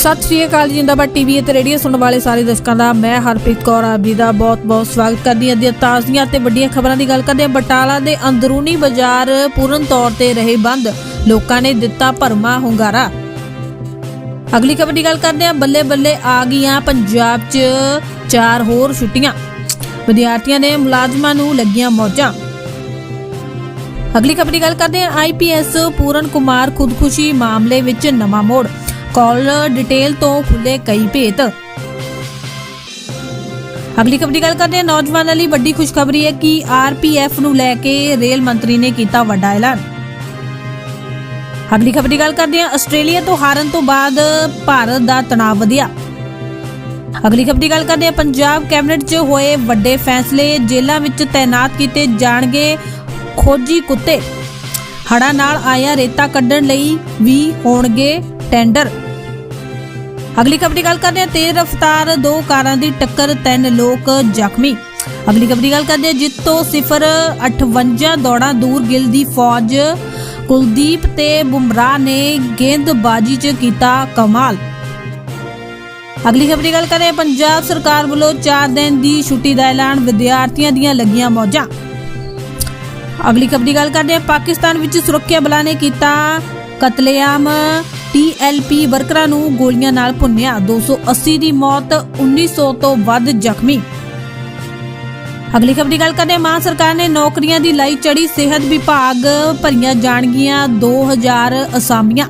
ਸਤਿ ਸ਼੍ਰੀ ਅਕਾਲ ਜੀ, ਜਿੰਦਾਬਾਦ ਟੀਵੀ ਅਤੇ ਰੇਡੀਓ ਸੁਣਨ ਵਾਲੇ ਸਾਰੇ ਦਰਸ਼ਕਾਂ ਦਾ, ਮੈਂ ਹਰਪ੍ਰੀਤ ਕੌਰ ਆਪ ਜੀ ਦਾ ਬਹੁਤ-ਬਹੁਤ ਸਵਾਗਤ ਕਰਦੀ ਹਾਂ। ਅੱਜ ਤਾਜ਼ੀਆਂ ਤੇ ਵੱਡੀਆਂ ਖਬਰਾਂ ਦੀ ਗੱਲ ਕਰਦੇ ਹਾਂ। ਬਟਾਲਾ ਦੇ ਅੰਦਰੂਨੀ ਬਾਜ਼ਾਰ ਪੂਰਨ ਤੌਰ ਤੇ ਰਹੇ ਬੰਦ। ਲੋਕਾਂ ਨੇ ਦਿੱਤਾ ਭਰਮਾ ਹੁੰਗਾਰਾ। ਅਗਲੀ ਖਬਰ ਦੀ ਗੱਲ ਕਰਦੇ ਹਾਂ। ਬੱਲੇ ਬੱਲੇ ਆ ਗਈਆਂ ਪੰਜਾਬ 'ਚ ਚਾਰ ਹੋਰ ਛੁੱਟੀਆਂ। ਵਿਦਿਆਰਥੀਆਂ ਦੇ ਮੁਲਾਜ਼ਮਾਂ ਨੂੰ ਲੱਗੀਆਂ ਮੌਜਾਂ। ਅਗਲੀ ਖਬਰ ਦੀ ਗੱਲ ਕਰਦੇ ਹਾਂ। ਆਈਪੀਐਸ ਪੂਰਨ ਕੁਮਾਰ ਖੁਦਕੁਸ਼ੀ ਮਾਮਲੇ ਵਿੱਚ ਨਵਾਂ ਮੋੜ। ਕਾਲ ਡਿਟੇਲ ਤੋਂ ਖੁੱਲੇ ਕਈ ਭੇਤ। ਅਗਲੀ ਖਬਰ ਦੀ ਗੱਲ ਕਰਦੇ ਹਾਂ। ਨੌਜਵਾਨਾਂ ਲਈ ਵੱਡੀ ਖੁਸ਼ਖਬਰੀ ਹੈ ਕਿ ਆਰਪੀਐਫ ਨੂੰ ਲੈ ਕੇ ਰੇਲ ਮੰਤਰੀ ਨੇ ਕੀਤਾ ਵੱਡਾ ਐਲਾਨ। ਅਗਲੀ ਖਬਰ ਗੱਲ ਕਰਦੇ ਹਾਂ। ਆਸਟ੍ਰੇਲੀਆ ਤੋਂ ਹਾਰਨ ਤੋਂ ਬਾਅਦ ਭਾਰਤ ਦਾ ਤਣਾਅ ਵਧਿਆ। ਅਗਲੀ ਖਬਰ ਗੱਲ ਕਰਦੇ ਹਾਂ। ਪੰਜਾਬ ਕੈਬਨਿਟ 'ਚ ਹੋਏ ਵੱਡੇ ਫੈਸਲੇ ਜੇਲ੍ਹਾਂ ਵਿੱਚ ਤਾਇਨਾਤ ਕੀਤੇ ਜਾਣਗੇ ਖੋਜੀ ਕੁੱਤੇ। ਹੜ੍ਹਾਂ ਨਾਲ ਆਇਆ ਰੇਤਾ ਕੱਢਣ ਲਈ ਵੀ ਹੋਣਗੇ ਟੈਂਡਰ ਅਗਲੀ ਖਬਰ ਦੀ ਗੱਲ ਕਰਦੇ ਹਾਂ, ਤੇਜ਼ ਰਫ਼ਤਾਰ ਦੋ ਕਾਰਾਂ ਦੀ ਟੱਕਰ, ਤਿੰਨ ਲੋਕ ਜ਼ਖਮੀ। ਅਗਲੀ ਖਬਰ ਦੀ ਗੱਲ ਕਰਦੇ ਹਾਂ, ਜਿੱਤੋਂ ਸਿਫਰ 58 ਦੌੜਾਂ ਦੂਰ ਗਿਲ ਦੀ ਫੌਜ, ਕੁਲਦੀਪ ਤੇ ਬੁਮਰਾਹ ਨੇ ਗੇਂਦਬਾਜ਼ੀ 'ਚ ਕੀਤਾ ਕਮਾਲ। ਅਗਲੀ ਖਬਰ ਦੀ ਗੱਲ ਕਰਦੇ ਪੰਜਾਬ ਸਰਕਾਰ ਵੱਲੋਂ 4 ਦਿਨ ਦੀ ਛੁੱਟੀ ਦਾ ਐਲਾਨ, ਵਿਦਿਆਰਥੀਆਂ ਦੀਆਂ ਲੱਗੀਆਂ ਮੌਜਾਂ। ਅਗਲੀ ਖਬਰ ਦੀ ਗੱਲ ਕਰਦੇ ਹਾਂ, ਪਾਕਿਸਤਾਨ ਵਿੱਚ ਸੁਰੱਖਿਆ ਬਲਾਂ ਨੇ ਕੀਤਾ ਕਤਲੇਆਮ। ਟੀਐਲਪੀ ਵਰਕਰਾਂ ਨੂੰ ਗੋਲੀਆਂ ਨਾਲ ਭੁੰਨਿਆ। 280 ਦੀ ਮੌਤ 1900 ਤੋਂ ਵੱਧ ਜ਼ਖਮੀ। ਅਗਲੀ ਖਬਰ ਦੀ ਗੱਲ ਕਰਦੇ ਮਾਂ ਸਰਕਾਰ ਨੇ ਨੌਕਰੀਆਂ ਦੀ ਲਾਈ ਚੜੀ ਸਿਹਤ ਵਿਭਾਗ ਭਰੀਆਂ ਜਾਣਗੀਆਂ 2000 ਅਸਾਮੀਆਂ।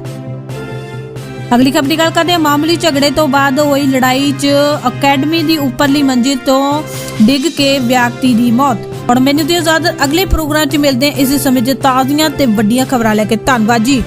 ਅਗਲੀ ਖਬਰ ਦੀ ਗੱਲ ਕਰਦੇ ਹਾਂ। ਮਾਮੂਲੀ ਝਗੜੇ ਤੋਂ ਬਾਅਦ ਹੋਈ ਲੜਾਈ 'ਚ ਅਕੈਡਮੀ ਦੀ ਉੱਪਰਲੀ ਮੰਜ਼ਿਲ ਤੋਂ ਡਿੱਗ ਕੇ ਵਿਅਕਤੀ ਦੀ ਮੌਤ। ਹੁਣ ਮੈਨੂੰ ਦਿਓ ਇਜਾਜ਼ਤ। ਅਗਲੇ ਪ੍ਰੋਗਰਾਮ 'ਚ ਮਿਲਦੇ ਇਸ ਸਮੇਂ 'ਚ ਤਾਜ਼ੀਆਂ ਤੇ ਵੱਡੀਆਂ ਖਬਰਾਂ ਲੈ ਕੇ। ਧੰਨਵਾਦ ਜੀ।